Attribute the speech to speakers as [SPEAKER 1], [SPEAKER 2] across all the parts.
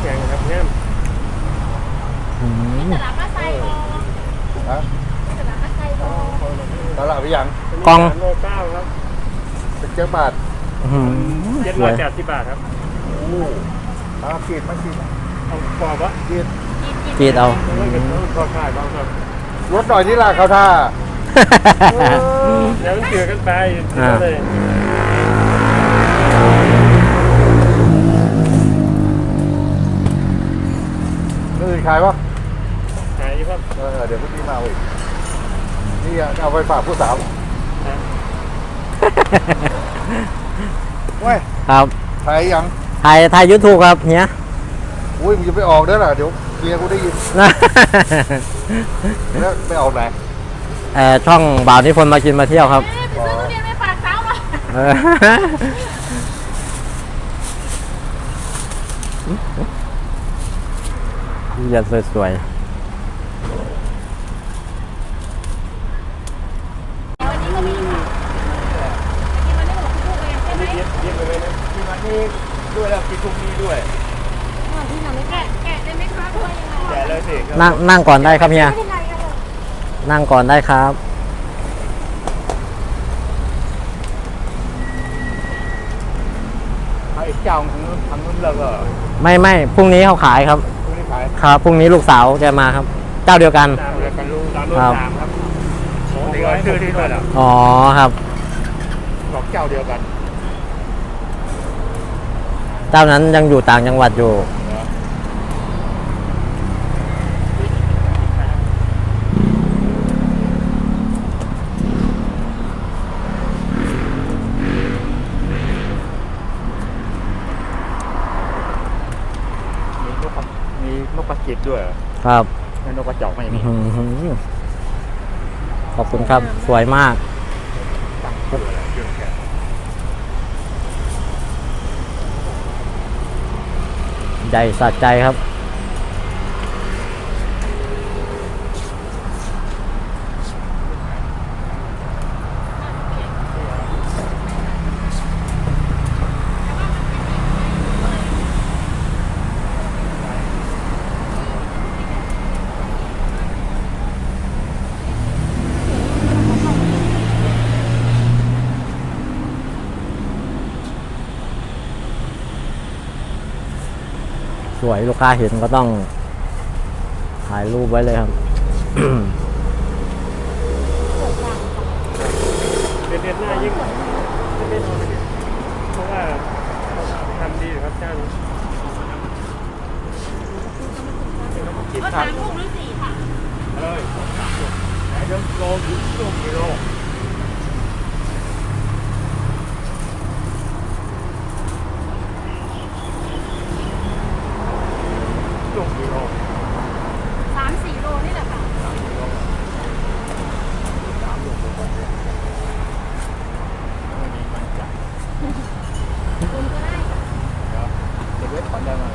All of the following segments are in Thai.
[SPEAKER 1] แข็งนะครับแง่ม
[SPEAKER 2] อืม
[SPEAKER 3] ตลาดมาไซบอ
[SPEAKER 4] ฮะ
[SPEAKER 3] ตลาดมาไซบอ
[SPEAKER 4] ตลาดไปยัง
[SPEAKER 2] กล่อง
[SPEAKER 1] สามโลเก้าครับ
[SPEAKER 4] เป็นเจ้าบาท
[SPEAKER 2] อื้อหือ
[SPEAKER 1] เจ็ด
[SPEAKER 2] ส
[SPEAKER 1] ร้อ
[SPEAKER 2] วยย
[SPEAKER 1] แปดสิบบาทครับ
[SPEAKER 4] โอ้เอาขีดมาขีด
[SPEAKER 1] เอาปอบวะ
[SPEAKER 4] ขีด
[SPEAKER 2] กรีดเอา
[SPEAKER 1] แล้วก็ต้องขอขายบ้างครับ
[SPEAKER 4] รถหน่อยนี่ล่ะเขาท่า
[SPEAKER 1] แล้วมันเจือกันไป
[SPEAKER 2] อ่า
[SPEAKER 1] เลย
[SPEAKER 4] นี่ขายปะ
[SPEAKER 1] ขายอยู่ครับ
[SPEAKER 4] เออเดี๋ยวพรุ่งนี้มาเอาอีกนี่เอาไปฝากผู้สาว
[SPEAKER 1] นะ
[SPEAKER 4] เว้ย
[SPEAKER 2] ครับ
[SPEAKER 4] ขายยัง
[SPEAKER 2] ถ่ายถ่ายยูทูบครับเฮีย
[SPEAKER 4] อุ้ยมึงจะไปออกเด้อล่ะเดี๋ยวเมียกูได้ยิน
[SPEAKER 2] นะ
[SPEAKER 4] แล้วไปออกไหน
[SPEAKER 2] เอ่อช่องบ่าวนิพนธ์มากินมาเที่ยวครับ
[SPEAKER 3] เอ๊ะไปซื้อทุเรียนไปฝากสาวมา
[SPEAKER 2] เออทุเรียนสวย
[SPEAKER 3] วันนี้ก็มีค่ะกินวันนี้หมดทุกเองใช่ไหม
[SPEAKER 1] เย็บเย็บไปเลยนะ
[SPEAKER 4] กินอันนี้ด้วยแล้วกินพรุ่งนี้ด้วย
[SPEAKER 3] ที่ทำไม่แกะแกะได้ไหมคะด้วยยังไง
[SPEAKER 4] แกะเลยสิ
[SPEAKER 2] ๆนั่งนั่งก่อนได้ครับเฮีย
[SPEAKER 3] ไม่เป็นไรครับ
[SPEAKER 2] นั่งก่อนได้ครับ
[SPEAKER 4] เอาอีกเจ้าทางนู้นทางนู้นเลิกเหรอ
[SPEAKER 2] ไม่ไม่พรุ่งนี้เขาขายครับ
[SPEAKER 4] พรุ่งนี้ขาย
[SPEAKER 2] ครับพรุ่งนี้ลูกสาวจะมาครับเจ้าเดียวกัน
[SPEAKER 1] ตามเลยกันลูกตามโล
[SPEAKER 2] ครับ
[SPEAKER 1] สามครับสอง
[SPEAKER 4] นี่
[SPEAKER 1] ร้
[SPEAKER 4] ก็
[SPEAKER 1] อย
[SPEAKER 4] ชื่อที่ด้วยเหรอ
[SPEAKER 2] อ๋อครับ
[SPEAKER 4] สองเจ้าเดียวกัน
[SPEAKER 2] เจ้านั้นยังอยู่ต่างจังหวัดอยู่
[SPEAKER 4] มีนกกระมีนกกระจิบด้วยเหรอ
[SPEAKER 2] ครับ
[SPEAKER 4] ไม่นกกระจอกไม่มี
[SPEAKER 2] อื้อหือขอบคุณครับ สวยมาก
[SPEAKER 4] ตั้งชื่ออะไรชื่อแกะ
[SPEAKER 2] ใหญ่สะใจครับ สวยลูกค้าเห็นก็ต้องถ่ายรูปไว้เลยครับ
[SPEAKER 1] เด็ดเด็ดหน้ายิ่งไม่ได้นอนเลยเพราะว่าทำดีครับจ้าง
[SPEAKER 4] กิน
[SPEAKER 3] ก็
[SPEAKER 4] ผั
[SPEAKER 3] สากมลูกหรือสี่ค่ะ
[SPEAKER 4] เลยไหนเดี๋ยวโลอยู่ช่วงกิโลช่วงกิโล
[SPEAKER 3] สามสี่โลนี่แหละค่ะ
[SPEAKER 4] ไม่มีมันจ่าย
[SPEAKER 3] คุณก็ได้ค่ะ
[SPEAKER 4] เดี๋ยวเด็กเล็กผ่อนได้มา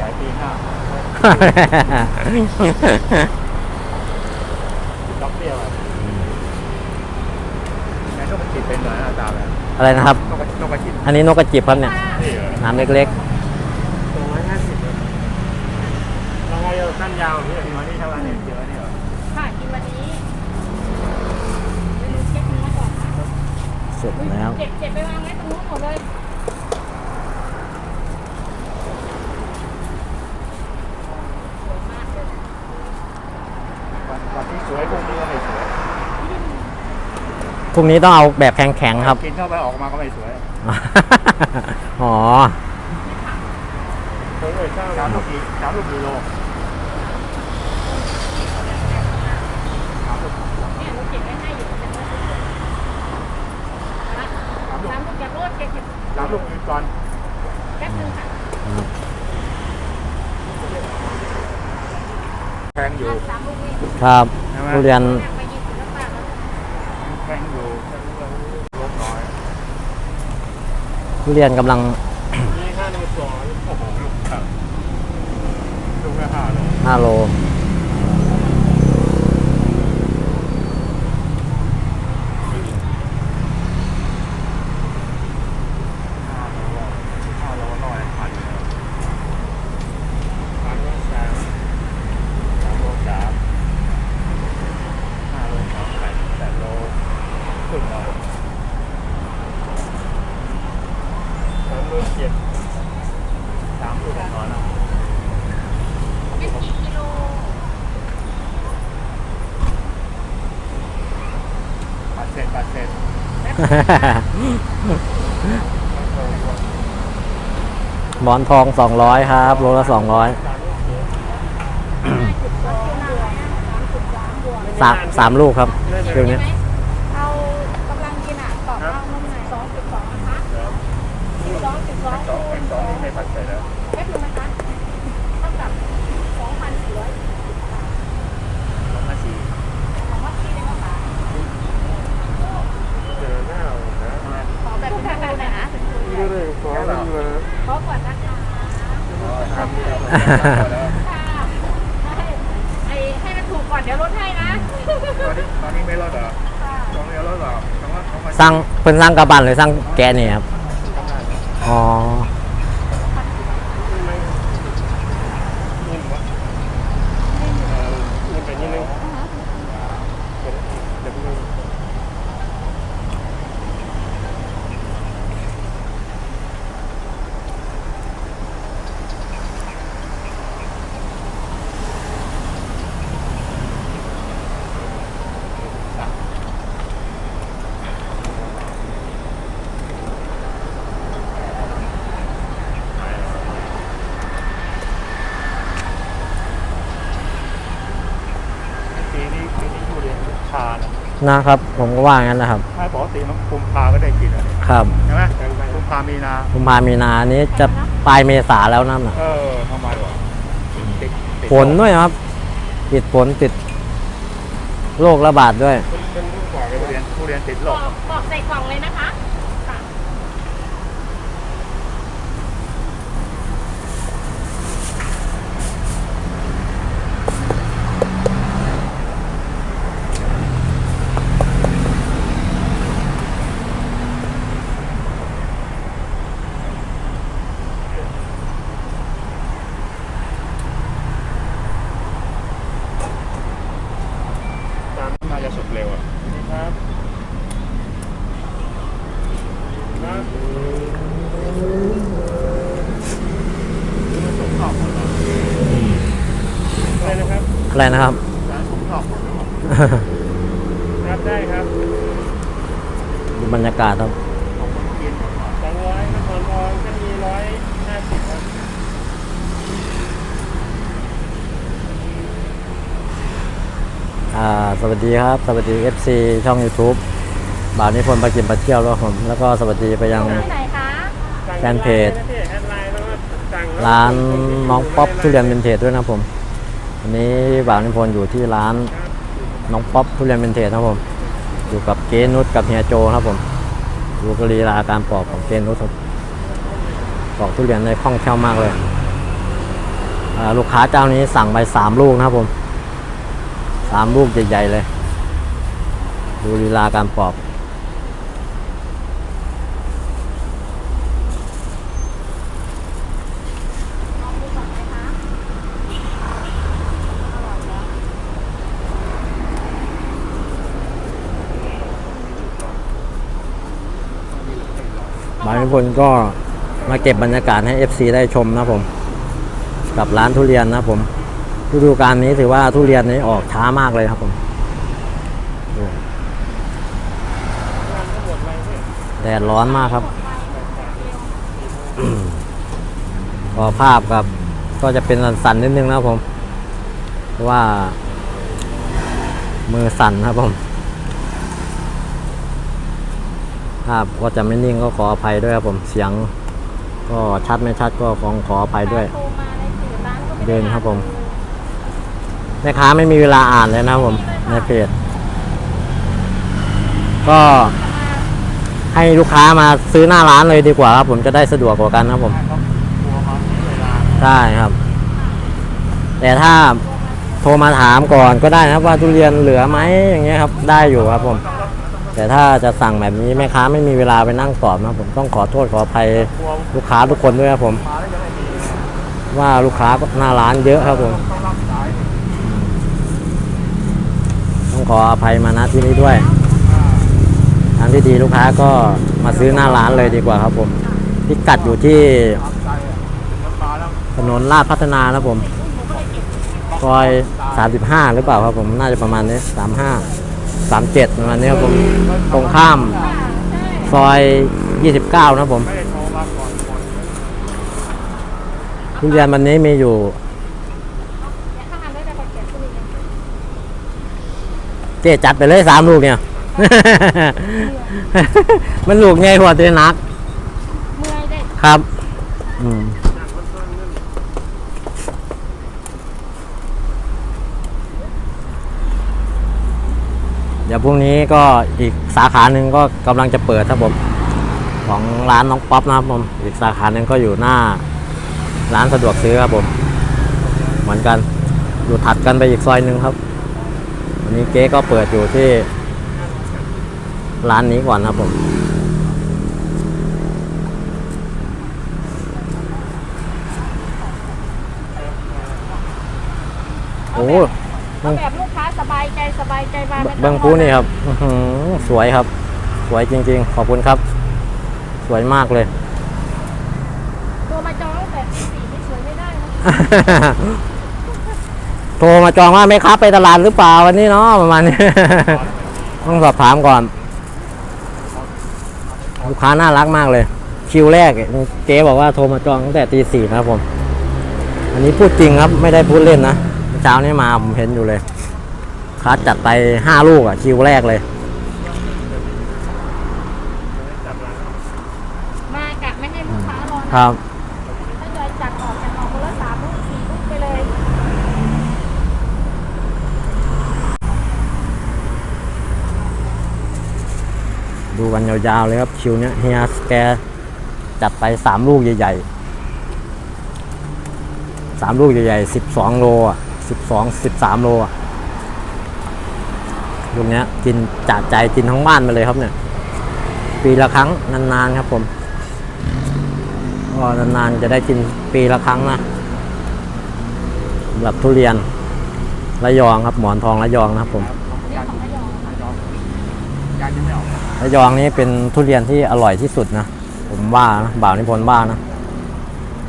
[SPEAKER 4] จ่ายปีห้า ดอกเบี้ยอะไรไหนนกกระจิบเป็นหน่อยหน้าตาแบบ
[SPEAKER 2] อะไรนะครับ
[SPEAKER 4] นกกระนกกระจิบ
[SPEAKER 2] อันนี้นกกระจิบครับเนี่ย
[SPEAKER 4] นี่เหรอ
[SPEAKER 2] น้ำเล็ก
[SPEAKER 1] สองร้อยห้าสิบเราไงเราสั้นยาวเนี่ย
[SPEAKER 4] ที่วันนี้เท่าไหร่เนี่ยเยอะนี่เหรอ
[SPEAKER 3] ค่ะกินวันนี้เดี๋ยวหนูเช็คเนื้อก่อนนะ
[SPEAKER 2] ๆ เสร็จแล้ว
[SPEAKER 3] เก็บเก็บไปวางไว้ตรงนู้นหมดเลย
[SPEAKER 4] วันวันที่ สวยพวกนี้ก็ไม่สวย
[SPEAKER 2] พรุ่งนี้ต้องเอาแบบแข็งๆครับ
[SPEAKER 4] กินเข้าไปออกมาก็ไม่สวย
[SPEAKER 2] อ๋อ
[SPEAKER 1] สองร้อยเก้า
[SPEAKER 4] สามลูกกี่สามลูกกี่โลสามลูก
[SPEAKER 3] เนี่ยหนูเก็บไว้ให้อยู่จะมาซื้อสามลูกจากรถเก็บเก็บ
[SPEAKER 4] สามลูกกี่ก่อน
[SPEAKER 3] แป๊บนึงค่ะ
[SPEAKER 4] แพงอยู่
[SPEAKER 3] สามลูกนี่
[SPEAKER 2] ครับ
[SPEAKER 4] ใช่ ไหม
[SPEAKER 2] ทุเรียน
[SPEAKER 3] นั่งไปยี่สิบแล้วป้าแล้ว
[SPEAKER 4] แพงอยู่ลดน้อย
[SPEAKER 2] ทุเรียนกำลัง
[SPEAKER 1] นี่ห้าหนึ่งสอง
[SPEAKER 4] โอ้โหลูกครับลูกละห้าโล
[SPEAKER 2] 5โล
[SPEAKER 4] ห้าโลห้าโลร้อยพัน
[SPEAKER 3] เป็นกี่กิโล
[SPEAKER 4] ปาเซนปาเซน
[SPEAKER 2] หมอนทองสองร้อยครับโลละสองร้อยสามสามลูกครับเดี๋ยวนี้
[SPEAKER 3] เอากำลังกินอะต่อเอานมหน่อยสองจุดสองนะคะสองจุดสอง
[SPEAKER 4] สองเป็นสองนี่ไม่ปาเซนแล้ว
[SPEAKER 3] เม็ดนึงนะคะเท่ากับสองพันสี่ร้อย
[SPEAKER 4] สองพันสี่
[SPEAKER 3] ของวัดที่เลยนะคะ
[SPEAKER 1] เจอหน้านะ
[SPEAKER 3] ขอแบบเป็นคู่หน่อยนะเป็นคู่
[SPEAKER 1] นี่เลยขอมันเลย
[SPEAKER 3] ขอก่อนนะคะ
[SPEAKER 4] ครับ
[SPEAKER 3] ค่ะให้ ไอ้ให้มันถูกก่อนเดี๋ยวลดให้นะ
[SPEAKER 4] ตอนนี้ตอนนี้ไม่รอดเหรอตอนนี้รอดเหรอสองพันสองพัน
[SPEAKER 2] สั่งเป็นสั่งกระบันหรือสั่งแกะนี่ครับ อ๋อ
[SPEAKER 1] นิ่มวะเออนิ่มไปนิดนึงเดี๋ยวเดี๋ยวนึง
[SPEAKER 4] ปีนี้ปีนี้ทุเรียนชา นะ
[SPEAKER 2] นะครับ ผมก็ว่างั้นนะครับ
[SPEAKER 4] ถ้าปกติมันกุมภาก็ได้กินแล้ว
[SPEAKER 2] ครับ
[SPEAKER 4] ใช่ไหมกุมภามีนา
[SPEAKER 2] กุมภามีนานี้จะปลายเมษาแล้วนั่นน่ะ
[SPEAKER 4] เออทำไมวะติดติด
[SPEAKER 2] ฝนด้วยครับ ติดฝนติดโรคระบาดด้วย
[SPEAKER 1] เป็นลูกกว่า
[SPEAKER 4] ทุเรียนทุเรียนติดโร
[SPEAKER 3] บ
[SPEAKER 4] ค
[SPEAKER 3] อกบอกใส่กล่องเลยนะคะค่ะ
[SPEAKER 4] น่าจะสุกเร็วอะ
[SPEAKER 1] ครับครับ
[SPEAKER 4] สุกขอบหมดแล้ว
[SPEAKER 1] อะไรนะครับ
[SPEAKER 2] อะไรนะครับ
[SPEAKER 4] ร้านสุกขอบหมดแล้ว
[SPEAKER 1] ครับได้ครับ
[SPEAKER 2] ดูบรรยากาศครับ
[SPEAKER 4] ของคนกินหมดก่อน
[SPEAKER 1] สองร้อยนครทองก็มีร้อยห้าสิบครับ
[SPEAKER 2] อ่าสวัสดีครับ สวัสดี FC ช่อง YouTube บ่าวนิพนธ์ปากินปาเที่ยวแล้วผมแล้วก็สวัสดีไปยัง
[SPEAKER 3] ที่ไหนคะ
[SPEAKER 1] สั่ง
[SPEAKER 2] แฟนเพจ
[SPEAKER 1] ไลนะพี่แอดไลน์แล้วก็สั่งแล้ว
[SPEAKER 2] ร้านน้องป๊อปทุเรียนวินเทจด้วยนะครับผม วันนี้บ่าวนิพนธ์อยู่ที่ร้านน้องป๊อปทุเรียนวินเทจนะครับผม อยู่กับเกนุชกับเฮียโจครับผมดูกรีลาการปอกของเกนุชครับปอกทุเรียนในคล่องแคล่วมากเลย ลูกค้าเจ้านี้สั่งไปสามลูกนะครับผมสามลูกใหญ่ๆเลย ดูลีลาการปอก
[SPEAKER 3] ลองดูก่อนไหมคะ
[SPEAKER 2] บางคนก็มาเก็บบรรยากาศให้ FC ได้ชมนะผม กับร้านทุเรียนนะผมฤดูกาลนี้ถือว่าทุเรียนนี้ออกช้ามากเลยครับผมแดดร้อนมากครับพอภาพกับ ก็จะเป็นสั่นๆนิดนึงนะครับผม เพราะว่า มือสั่นครับผม ภาพก็จะไม่นิ่งก็ขออภัยด้วยครับผมเสียง ก็ชัดไม่ชัดก็ขอขออภัยด้วย
[SPEAKER 3] โทรมาในเพจร้านก็ไม่ไเดิ
[SPEAKER 2] นครับผมแม่ค้าไม่มีเวลาอ่านเลยนะครับผมในเพจก็ให้ลูกค้ามาซื้อหน้าร้านเลยดีกว่าครับผมจะได้สะดวกกว่ากันครับผม
[SPEAKER 4] ถ้าเขากลัวมาเสียเวลา
[SPEAKER 2] ใช่ครับ แต่ถ้าโทรมาถามก่อนก็ได้นะครับว่าทุเรียนเหลือไหมอย่างเงี้ยครับ ได้อยู่ครับผม แต่ถ้าจะสั่งแบบนี้แม่ค้าไม่มีเวลาไปนั่งตอบนะผมต้องขอโทษขออภัย
[SPEAKER 4] ลู
[SPEAKER 2] กค้าทุกคนด้วยครับผม
[SPEAKER 4] ว่า
[SPEAKER 2] ลูกค้าหน้าร้านเยอะครับผม
[SPEAKER 4] ต้อง
[SPEAKER 2] ขออภัยมาณที่นี้ด้วยทางที่ดีลูกค้าก็มาซื้อหน้าร้านเลยดีกว่าครับผมพิกัดอยู่ที่
[SPEAKER 4] ถ
[SPEAKER 2] นนลาดพัฒนานะครับผมซอย 35 หรือเปล่าครับผมน่าจะประมาณนี้ 35 37ประมาณนี้ครับผมตรงข้ามซอย 29 นะครับผม
[SPEAKER 1] ไม่ได้โทรมาก่อนก่อน
[SPEAKER 2] ทุเรียนวันนี้มีอยู่
[SPEAKER 3] เดี๋ยวข้างหลังได้แต่คนเขียนชื่อเอง
[SPEAKER 2] เจ๊จัดไปเลยสามลูกเนี่ย มันลูกไงหัวเตนัก
[SPEAKER 3] เมื่อยได้
[SPEAKER 2] ครับ อืม ดี๋ยวพรุ่งนี้ก็อีกสาขาหนึ่งก็กำลังจะเปิดครับผมของร้านน้องป๊อปนะครับผมอีกสาขาหนึ่งก็อยู่หน้า ร้านสะดวกซื้อครับผม เหมือนกันอยู่ถัดกันไปอีกซอยหนึ่งครับวันนี้เก๊ก็เปิดอยู่ที่ร้านนี้ก่อนครับผม โอ้
[SPEAKER 3] เอาแบบลูกค้าสบายใจส บายใจมาไม่ต้อง
[SPEAKER 2] เบิ้งพูนี่ครับอื้อหือสวยครับ สวยจริง ๆ ขอบคุณครับ สวยมากเลย
[SPEAKER 3] โทรมาจองตั้งแต่ตีสี่ไม่สวยไม่ได้นะ
[SPEAKER 2] โทรมาจองว่าไหม่ครับไปตลาดหรือเปล่าวันนี้เนาะประมาณนี้ต้องสอบถามก่อน ลูกค้าน่ารักมากเลย คิวแรกเจ๊บอกว่าโทรมาจองตั้งแต่ตีสี่นะครับผม อันนี้พูดจริงครับ ไม่ได้พูดเล่นนะเช้านี้มาผมเห็นอยู่เลย คัดจัดไปห้าลูกอะคิวแรกเลย
[SPEAKER 3] มากะไม่ให้ลูกค้ารอนะครับทยอยจัดออกจัดออกคนละสามลูกสี่ลูกไปเลย
[SPEAKER 2] ดูกันยาวๆเลยครับ คิวเนี้ยเฮียสแกจัดไปสามลูกใหญ่ๆสามลูกใหญ่ๆสิบสองโลอะสิบสองสิบสามโลอะ ลูกเนี้ยกินจัดใจกินทั้งบ้านไปเลยครับเนี่ย ปีละครั้งนานๆครับผมก็นานๆจะได้กินปีละครั้งนะสำหรับทุเรียนระยองครับหมอนทองระยองนะครับผม
[SPEAKER 3] ระยอง
[SPEAKER 2] นี้เป็นทุเรียนที่อร่อยที่สุดนะผมว่านะบ่าวนิพนธ์ว่านะ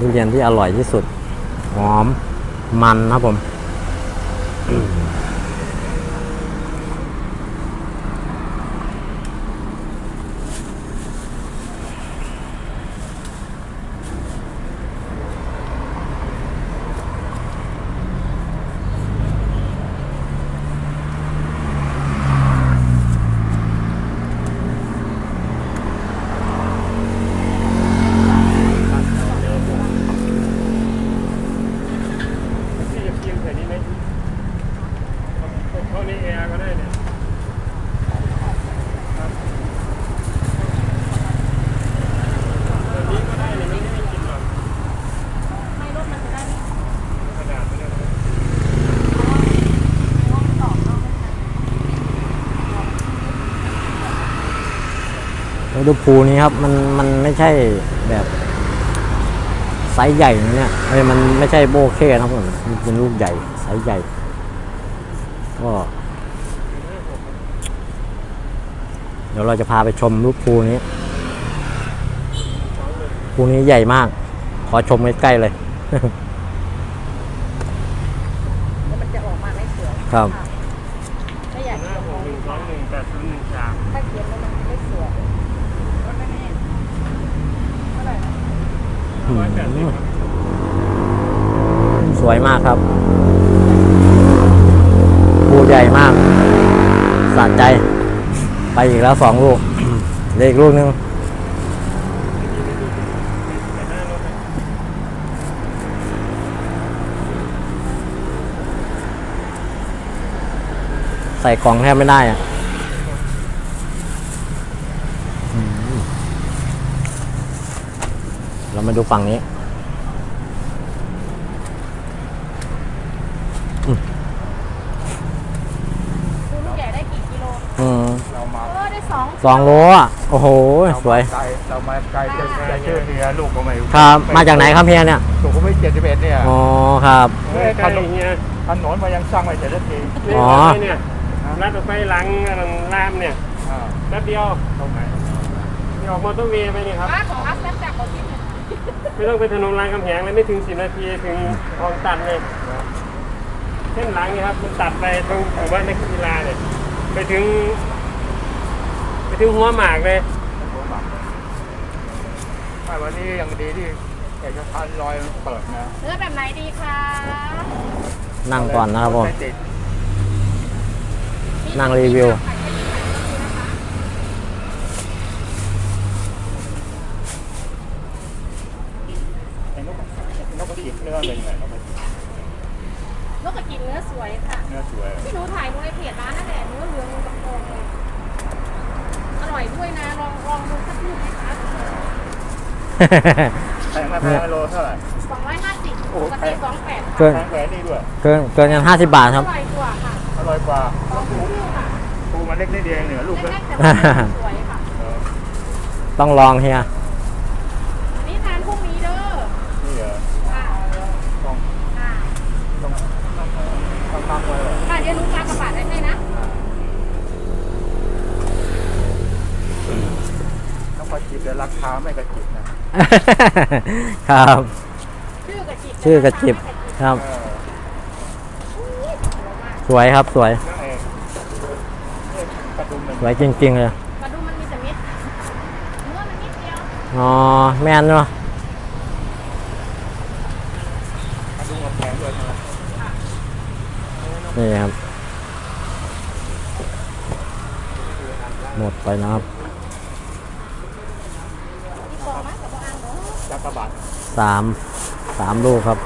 [SPEAKER 2] ทุเรียนที่อร่อยที่สุดหอมมันนะครับผม
[SPEAKER 1] ที่จะเพียงใส่นี้ไหม เท่านี้แอร์ก็ได้เนี่ยครับแบบนี้ก็ได้เนี่ยไม่ได้กินหรอก
[SPEAKER 3] ไม่ลดมันจะได้ไม่
[SPEAKER 1] กระดาษไม่ได้
[SPEAKER 3] ห้องตอบเอาไม่ทัน
[SPEAKER 2] แล้วดูภูนี้ครับมันมันไม่ใช่แบบไซส์ใหญ่นะเนี่ยเอ้ยมันไม่ใช่โบเค่นะครับผมมันเป็นลูกใหญ่ไซส์ใหญ่ ก็เดี๋ยวเราจะพาไปชมลูกภูนี้ภูนี้ใหญ่มาก ขอชมใกล้ๆเลย
[SPEAKER 3] แล้วมันจะออกมาไม่สวย
[SPEAKER 2] ครับ
[SPEAKER 3] ไม่อยาก
[SPEAKER 1] ห้า
[SPEAKER 3] เขียน
[SPEAKER 1] หกหนึ่งสองหนึ่งแปดศูนย์หนึ่งสาม
[SPEAKER 3] ถ้าเขียนแล้วมันไม่สวยก็ไม่แน่เท่าไหร่นะ
[SPEAKER 1] ร้อยแปดสิบ
[SPEAKER 2] สวยมากครับ ภูใหญ่มากสะใจ ไปอีกแล้วสองลูกเลขอีกลูกนึงใส่กล่องแทบไม่ได้อะเรามาดูฝั่งนี้
[SPEAKER 3] ดูลูกใหญ่ได้กี่กิโล
[SPEAKER 2] อืม
[SPEAKER 4] เรามา
[SPEAKER 3] เออได้ สอง
[SPEAKER 2] สองโลอะโอ้โห สวย
[SPEAKER 4] ไกลเรามาไกลจะจะชื่อเฮียลูกก็ไม่รู้
[SPEAKER 2] ครับ มาจากไหนครับเฮียเนี่ย
[SPEAKER 4] สุขุมวิทเจ็ดสิบเอ็ดเนี่ย
[SPEAKER 2] อ๋อครับ
[SPEAKER 1] เฮ้ยใกล้เฮีย
[SPEAKER 4] ถนนมายังสร้างไม่เสร็จสักที
[SPEAKER 1] นี่
[SPEAKER 2] อ๋อ
[SPEAKER 1] รถไฟเนี่ยรัดรถไฟหลังรามเนี่ย
[SPEAKER 4] อ่า
[SPEAKER 1] แป๊บเดียว
[SPEAKER 4] ตรงไหน
[SPEAKER 1] นี่ออกมอเตอร์เวย์ไปนี่ครับ
[SPEAKER 3] บ้านของรัฐแซ่บจากคนที่หนึ่ง
[SPEAKER 1] ไม่ต้องไปถนนรางกำแหงเลยไม่ถึงสิบนาทีถึงคลองตันเลยเส้นหลังนี่ครับมันตัดไปตรงหมู่บ้านนักกีฬาเนี่ยไปถึงไป ถึงหัวหมากเลย
[SPEAKER 4] แต่วันนี้ยังดีที่เอกพันธ์ลอยมันเปิดนะ
[SPEAKER 3] เนื้อแบบไหนดีคะ
[SPEAKER 2] นั่งก่อนนะครับผม
[SPEAKER 4] ไติด
[SPEAKER 2] นั่งรีวิว
[SPEAKER 4] ไอ้นกนกกระจิบเนื้อเป็นไงนกกระจิบ
[SPEAKER 3] นกกระจิบเนื้อสวยค่ะ
[SPEAKER 4] เนื้อสวย
[SPEAKER 3] ที่หนูถ่ายลงในเพจร้านนั่นแหละเนื้อเหลืองกับทองเลยอร่อยด้วยนะ ลองลองดูสักลูกไหมคะ
[SPEAKER 4] แพงไหมแพงโลเท่าไหร่
[SPEAKER 3] สองร้อยห้าสิบ
[SPEAKER 4] โอ้
[SPEAKER 3] ป
[SPEAKER 4] โห
[SPEAKER 3] กติสองแปด
[SPEAKER 2] เกิน
[SPEAKER 4] แพงแหวนนี่ด้วย
[SPEAKER 2] เกินเกินกันห้าสิบบาทค
[SPEAKER 3] อ
[SPEAKER 2] รับ
[SPEAKER 3] ร่อยกว่าค่ะ
[SPEAKER 4] อร่อยกว่า
[SPEAKER 3] สองคู่ค่ะ
[SPEAKER 4] ปูมันเล็กนิดเดียวเองเหนือลูกเลย
[SPEAKER 3] เล็กๆแต่ว่าสวยค่ะ
[SPEAKER 4] เออ
[SPEAKER 2] ต้องลองเฮีย
[SPEAKER 3] นี่ทานพรุ่งนี้เด้อ
[SPEAKER 4] นี่เหรอ
[SPEAKER 3] ค่ะ
[SPEAKER 4] ต้อง
[SPEAKER 3] ค่ะ
[SPEAKER 4] ต้องต้องตั้งไว้เลย
[SPEAKER 3] ค่ะเดี๋ยวหนูปลากระบาดได้ให้นะ
[SPEAKER 4] นกกระจิบแต่ราคาไม่กระจิบนะ
[SPEAKER 2] ครับ
[SPEAKER 3] ชื่อกระจิบ
[SPEAKER 2] ชื่อกระจิบครับ
[SPEAKER 4] เออ
[SPEAKER 2] สวยครับสวย
[SPEAKER 4] นั่นเองนี่กระดุมมัน
[SPEAKER 2] สวยจริงๆเลย
[SPEAKER 3] กระดูกมันมีแต่เม็ดเนื้อมันนิดเดียว
[SPEAKER 2] อ๋อแม่นเนาะ
[SPEAKER 4] กระดุมมันแพงด้วยใช่ไหม
[SPEAKER 2] นี่ครับ หมดไปนะครับ
[SPEAKER 3] มีกล่องไหมกับอ่างเนาะ
[SPEAKER 4] จักรบาท
[SPEAKER 2] สามสามลูกครับ